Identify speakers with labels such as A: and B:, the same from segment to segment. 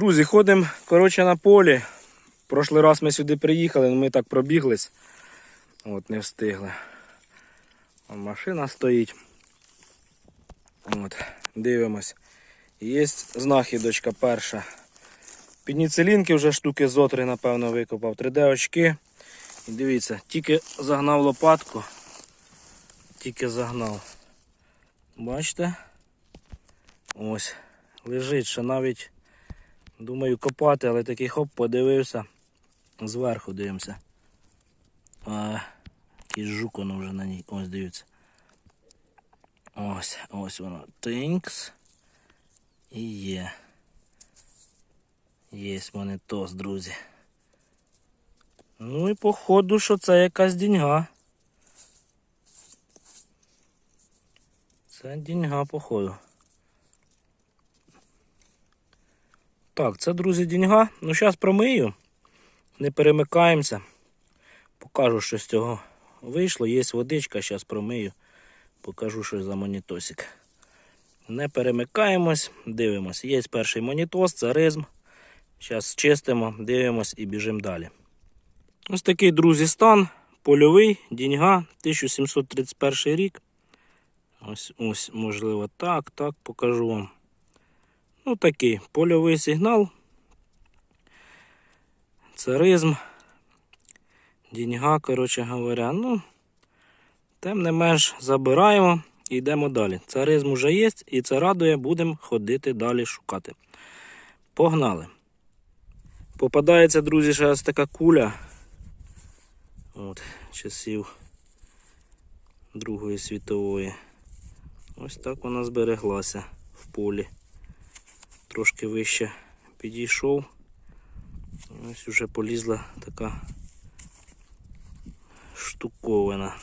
A: Друзі, ходимо коротше, на полі. Прошлий раз ми сюди приїхали, але ми так пробіглись. От, не встигли. Машина стоїть. От, дивимось. Є знахідочка перша. Підніцелінки вже штуки зо три, напевно, викопав. 3D очки. І дивіться, тільки загнав лопатку. Тільки загнав. Бачите? Ось. Лежить, ще навіть думаю копати, але такий хоп, подивився. Зверху дивимося. А, якийсь жук воно вже на ній. Ось дивіться. Ось, ось воно. Тинкс. І є. Є монетос, друзі. Ну і походу, що це якась діньга. Це діньга, походу. Так, це, друзі, діньга. Ну, зараз промию. Не перемикаємося. Покажу, що з цього вийшло. Є водичка, зараз промию. Покажу, що за монітосик. Не перемикаємось, дивимось. Є перший монітос, це ризм. Зараз чистимо, дивимось і біжимо далі. Ось такий, друзі, стан. Польовий, діньга, 1731 рік. Ось, ось, можливо, так, так, покажу вам. Ну, такий польовий сигнал. Царизм. Діньга, коротше говоря. Ну, тим не менш забираємо і йдемо далі. Царизм уже є і це радує, будемо ходити далі шукати. Погнали. Попадається, друзі, ще ось така куля. От, часів Другої світової. Ось так вона збереглася в полі. Трошки вище підійшов. І Ось уже полізла така штуковина.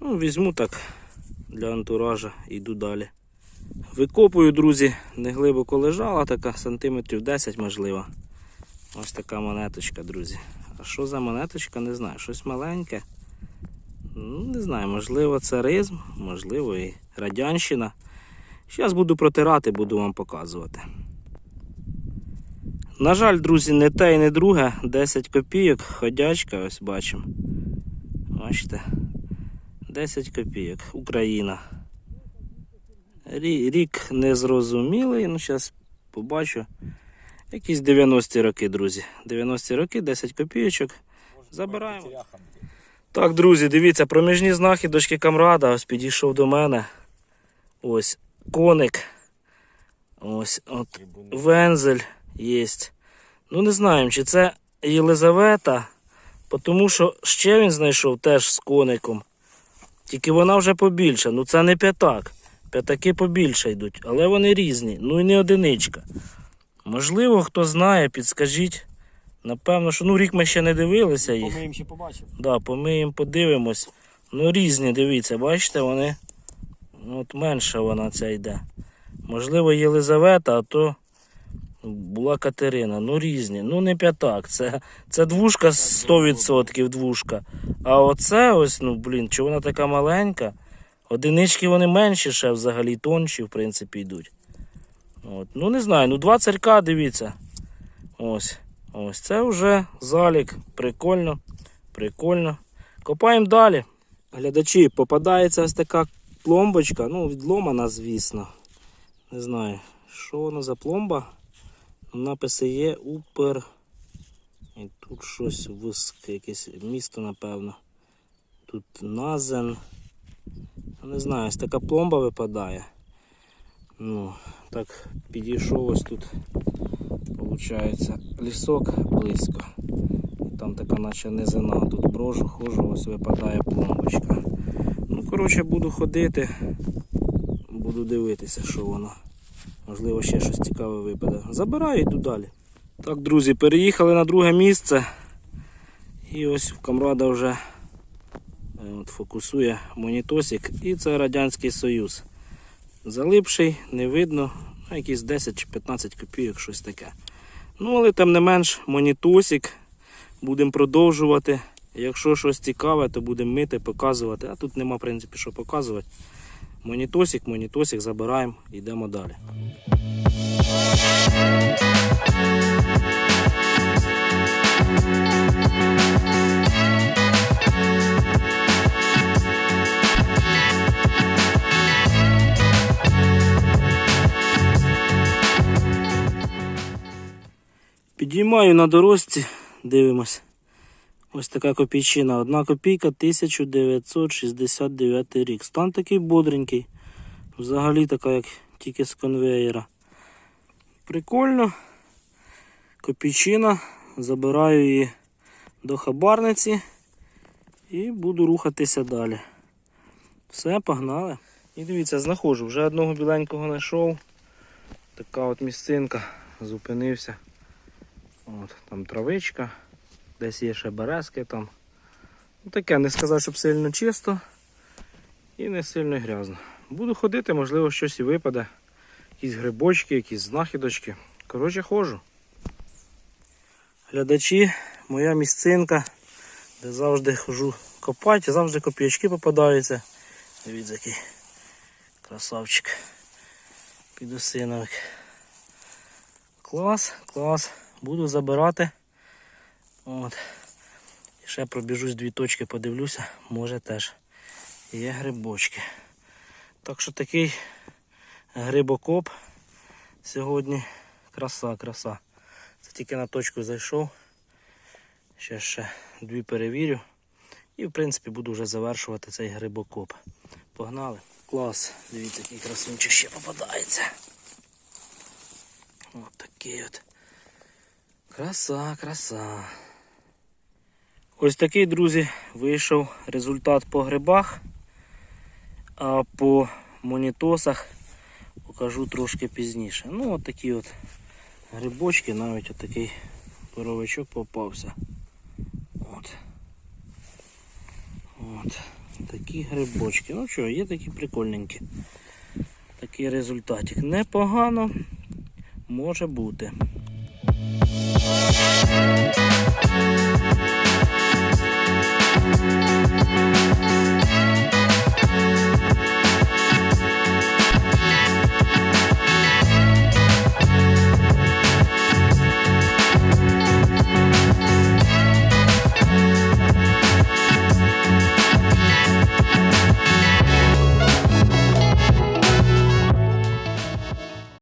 A: Ну, візьму так для антуража йду далі. Викопую, друзі, не глибоко лежала, така сантиметрів 10 можливо. Ось така монеточка, друзі. А що за монеточка, не знаю. Щось маленьке. Ну, не знаю, можливо, це ризм, можливо, і радянщина. Зараз буду протирати, буду вам показувати. На жаль, друзі, не те і не друге. 10 копійок, ходячка, ось бачимо. Бачите? 10 копійок. Україна. Рік незрозумілий, ну зараз побачу. Якісь 90-ті роки, друзі. 90-ті роки, 10 копійочок. Забираємо. Так, друзі, дивіться, проміжні знахідочки камрада. Ось підійшов до мене. Ось коник. Ось от вензель є. Ну, не знаємо, чи це Єлизавета, тому що ще він знайшов теж з коником. Тільки вона вже побільша. Ну це не п'ятак. П'ятаки побільше йдуть, але вони різні, ну і не одиничка. Можливо, хто знає, підскажіть. Напевно, що ну рік ми ще не дивилися їх.
B: Помиємо ще побачимо.
A: Да, помиємо, подивимось. Ну, різні, дивіться, бачите, вони. Ну, От менша вона ця йде. Можливо, Єлизавета, а то була Катерина. Ну, різні. Ну, не п'ятак. Це, це двушка 100% двушка. А оце ось, ну, блін, чи вона така маленька? Одинички вони менші ще взагалі тонші, в принципі, йдуть. От. Ну, не знаю, ну два царька, дивіться. Ось. Ось це вже залік. Прикольно. Прикольно. Копаємо далі. Глядачі, попадається ось така пломбочка. Ну, відломана, звісно. Не знаю, що воно за пломба. Написи є Упер. І тут щось виск, якесь місто, напевно. Тут Назен. Не знаю, ось така пломба випадає. Ну, так, підійшов ось тут. Получається лісок близько. Там така наче низина. Тут брожу, хожу, ось випадає пломбочка. Ну, коротше, буду ходити, буду дивитися, що воно. Можливо, ще щось цікаве випаде. Забираю йду далі. Так, друзі, переїхали на друге місце. І ось камрада вже е, от, фокусує монітосик. І це Радянський Союз. Залипший, не видно, ну, якісь 10 чи 15 копійок, щось таке. Ну, але тим не менш, монітосик. Будемо продовжувати. Якщо щось цікаве, то будемо мити, показувати. А тут нема, в принципі, що показувати. Монітосик, монітосик, забираємо, йдемо далі. Підіймаю на дорожці, дивимось. Ось така копійчина. Одна копійка 1969 рік. Стан такий бодренький. Взагалі така, як тільки з конвеєра. Прикольно. Копійчина. Забираю її до хабарниці і буду рухатися далі. Все, погнали. І дивіться, знаходжу, вже одного біленького знайшов. Така от місцинка. Зупинився. От, там травичка, десь є ще березки там. Ну, таке, не сказав, щоб сильно чисто і не сильно грязно. Буду ходити, можливо, щось і випаде. Якісь грибочки, якісь знахідочки. Коротше, ходжу. Глядачі, моя місцинка, де завжди хожу копати, завжди копійочки попадаються. Дивіться, який красавчик. Підосиновик. Клас, клас. Буду забирати. От. Ще пробіжусь дві точки, подивлюся, може теж є грибочки. Так що такий грибокоп сьогодні. Краса, краса. Це тільки на точку зайшов. Ще ще дві перевірю. І в принципі буду вже завершувати цей грибокоп. Погнали. Клас, дивіться, який красунчик ще попадається. От такий от. Краса, краса. Ось такий, друзі, вийшов результат по грибах, а по монітосах покажу трошки пізніше. Ну, от такі от грибочки, навіть от такий боровичок попався. От. От. Такі грибочки. Ну що, є такі прикольненькі. Такий результатик. Непогано може бути. Música